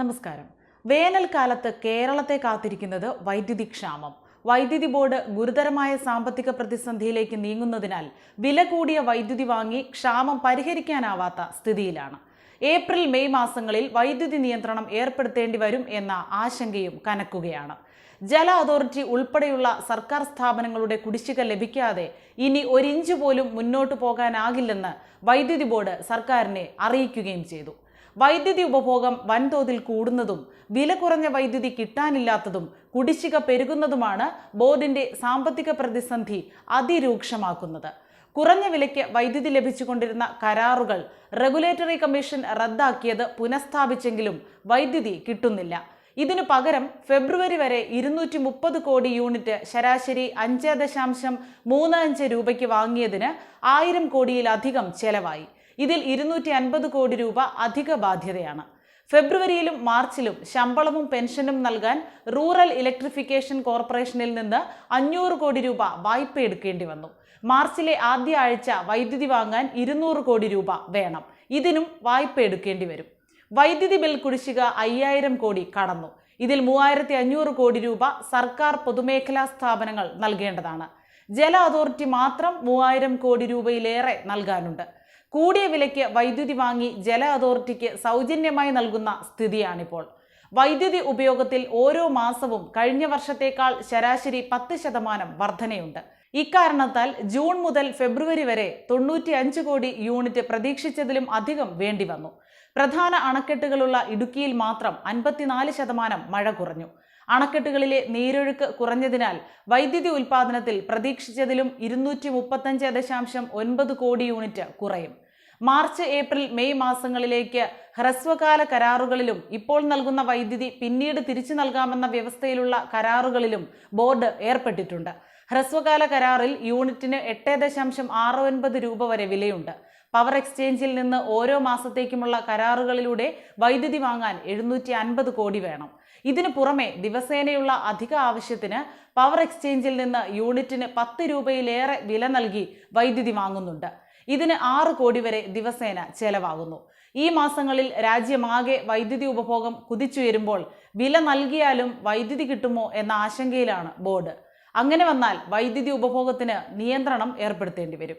നമസ്കാരം. വേനൽക്കാലത്ത് കേരളത്തെ കാത്തിരിക്കുന്നത് വൈദ്യുതി ക്ഷാമം വൈദ്യുതി ബോർഡ് ഗുരുതരമായ സാമ്പത്തിക പ്രതിസന്ധിയിലേക്ക് നീങ്ങുന്നതിനാൽ വില കൂടിയ വൈദ്യുതി വാങ്ങി ക്ഷാമം പരിഹരിക്കാനാവാത്ത സ്ഥിതിയിലാണ്. ഏപ്രിൽ മെയ് മാസങ്ങളിൽ വൈദ്യുതി നിയന്ത്രണം ഏർപ്പെടുത്തേണ്ടി വരും എന്ന ആശങ്കയും കനക്കുകയാണ്. ജല അതോറിറ്റി ഉൾപ്പെടെയുള്ള സർക്കാർ സ്ഥാപനങ്ങളുടെ കുടിശ്ശിക ലഭിക്കാതെ ഇനി ഒരിഞ്ച് പോലും മുന്നോട്ടു പോകാനാകില്ലെന്ന് വൈദ്യുതി ബോർഡ് സർക്കാരിനെ അറിയിക്കുകയും ചെയ്തു. വൈദ്യുതി ഉപഭോഗം വൻതോതിൽ കൂടുന്നതും വില കുറഞ്ഞ വൈദ്യുതി കിട്ടാനില്ലാത്തതും കുടിശ്ശിക പെരുകുന്നതുമാണ് ബോർഡിന്റെ സാമ്പത്തിക പ്രതിസന്ധി അതിരൂക്ഷമാക്കുന്നത്. കുറഞ്ഞ വിലയ്ക്ക് വൈദ്യുതി ലഭിച്ചുകൊണ്ടിരുന്ന കരാറുകൾ റെഗുലേറ്ററി കമ്മീഷൻ റദ്ദാക്കിയത് പുനഃസ്ഥാപിച്ചെങ്കിലും വൈദ്യുതി കിട്ടുന്നില്ല. ഇതിനു പകരം ഫെബ്രുവരി വരെ ഇരുന്നൂറ്റി മുപ്പത് കോടി യൂണിറ്റ് ശരാശരി അഞ്ച് ദശാംശം മൂന്ന് അഞ്ച് രൂപയ്ക്ക് വാങ്ങിയതിന് ആയിരം കോടിയിലധികം ചെലവായി. ഇതിൽ ഇരുന്നൂറ്റി അൻപത് കോടി രൂപ അധിക ബാധ്യതയാണ്. ഫെബ്രുവരിയിലും മാർച്ചിലും ശമ്പളവും പെൻഷനും നൽകാൻ റൂറൽ ഇലക്ട്രിഫിക്കേഷൻ കോർപ്പറേഷനിൽ നിന്ന് അഞ്ഞൂറ് കോടി രൂപ വായ്പ എടുക്കേണ്ടി വന്നു. മാർച്ചിലെ ആദ്യ ആഴ്ച വൈദ്യുതി വാങ്ങാൻ ഇരുന്നൂറ് കോടി രൂപ വേണം. ഇതിനും വായ്പ എടുക്കേണ്ടി വരും. വൈദ്യുതി ബിൽ കുടിശ്ശിക അയ്യായിരം കോടി കടന്നു. ഇതിൽ മൂവായിരത്തി അഞ്ഞൂറ് കോടി രൂപ സർക്കാർ പൊതുമേഖലാ സ്ഥാപനങ്ങൾ നൽകേണ്ടതാണ്. ജല അതോറിറ്റി മാത്രം മൂവായിരം കോടി രൂപയിലേറെ നൽകാനുണ്ട്. കൂടിയ വിലയ്ക്ക് വൈദ്യുതി വാങ്ങി ജല അതോറിറ്റിക്ക് സൗജന്യമായി നൽകുന്ന സ്ഥിതിയാണിപ്പോൾ. വൈദ്യുതി ഉപയോഗത്തിൽ ഓരോ മാസവും കഴിഞ്ഞ വർഷത്തേക്കാൾ ശരാശരി പത്ത് ശതമാനം വർധനയുണ്ട്. ഇക്കാരണത്താൽ ജൂൺ മുതൽ ഫെബ്രുവരി വരെ തൊണ്ണൂറ്റി അഞ്ച് കോടി യൂണിറ്റ് പ്രതീക്ഷിച്ചതിലും അധികം വേണ്ടി വന്നു പ്രധാന അണക്കെട്ടുകളുള്ള ഇടുക്കിയിൽ മാത്രം അൻപത്തിനാല് ശതമാനം മഴ കുറഞ്ഞു. അണക്കെട്ടുകളിലെ നീരൊഴുക്ക് കുറഞ്ഞതിനാൽ വൈദ്യുതി ഉൽപാദനത്തിൽ പ്രതീക്ഷിച്ചതിലും ഇരുന്നൂറ്റി മുപ്പത്തഞ്ച് ദശാംശം ഒൻപത് കോടി യൂണിറ്റ് കുറയും. മാർച്ച് ഏപ്രിൽ മെയ് മാസങ്ങളിലേക്ക് ഹ്രസ്വകാല കരാറുകളിലും ഇപ്പോൾ നൽകുന്ന വൈദ്യുതി പിന്നീട് തിരിച്ചു നൽകാമെന്ന വ്യവസ്ഥയിലുള്ള കരാറുകളിലും ബോർഡ് ഏർപ്പെട്ടിട്ടുണ്ട്. ഹ്രസ്വകാല കരാറിൽ യൂണിറ്റിന് എട്ട് ദശാംശം ആറ് ഒൻപത് രൂപ വരെ വിലയുണ്ട്. പവർ എക്സ്ചേഞ്ചിൽ നിന്ന് ഓരോ മാസത്തേക്കുമുള്ള കരാറുകളിലൂടെ വൈദ്യുതി വാങ്ങാൻ എഴുന്നൂറ്റി അൻപത് കോടി വേണം. ഇതിനു പുറമെ ദിവസേനയുള്ള അധിക ആവശ്യത്തിന് പവർ എക്സ്ചേഞ്ചിൽ നിന്ന് യൂണിറ്റിന് പത്ത് രൂപയിലേറെ വില നൽകി വൈദ്യുതി വാങ്ങുന്നുണ്ട്. ഇതിന് ആറ് കോടി വരെ ദിവസേന ചെലവാകുന്നു. ഈ മാസങ്ങളിൽ രാജ്യമാകെ വൈദ്യുതി ഉപഭോഗം കുതിച്ചുയരുമ്പോൾ വില നൽകിയാലും വൈദ്യുതി കിട്ടുമോ എന്ന ആശങ്കയിലാണ് ബോർഡ്. അങ്ങനെ വന്നാൽ വൈദ്യുതി ഉപഭോഗത്തിന് നിയന്ത്രണം ഏർപ്പെടുത്തേണ്ടി വരും.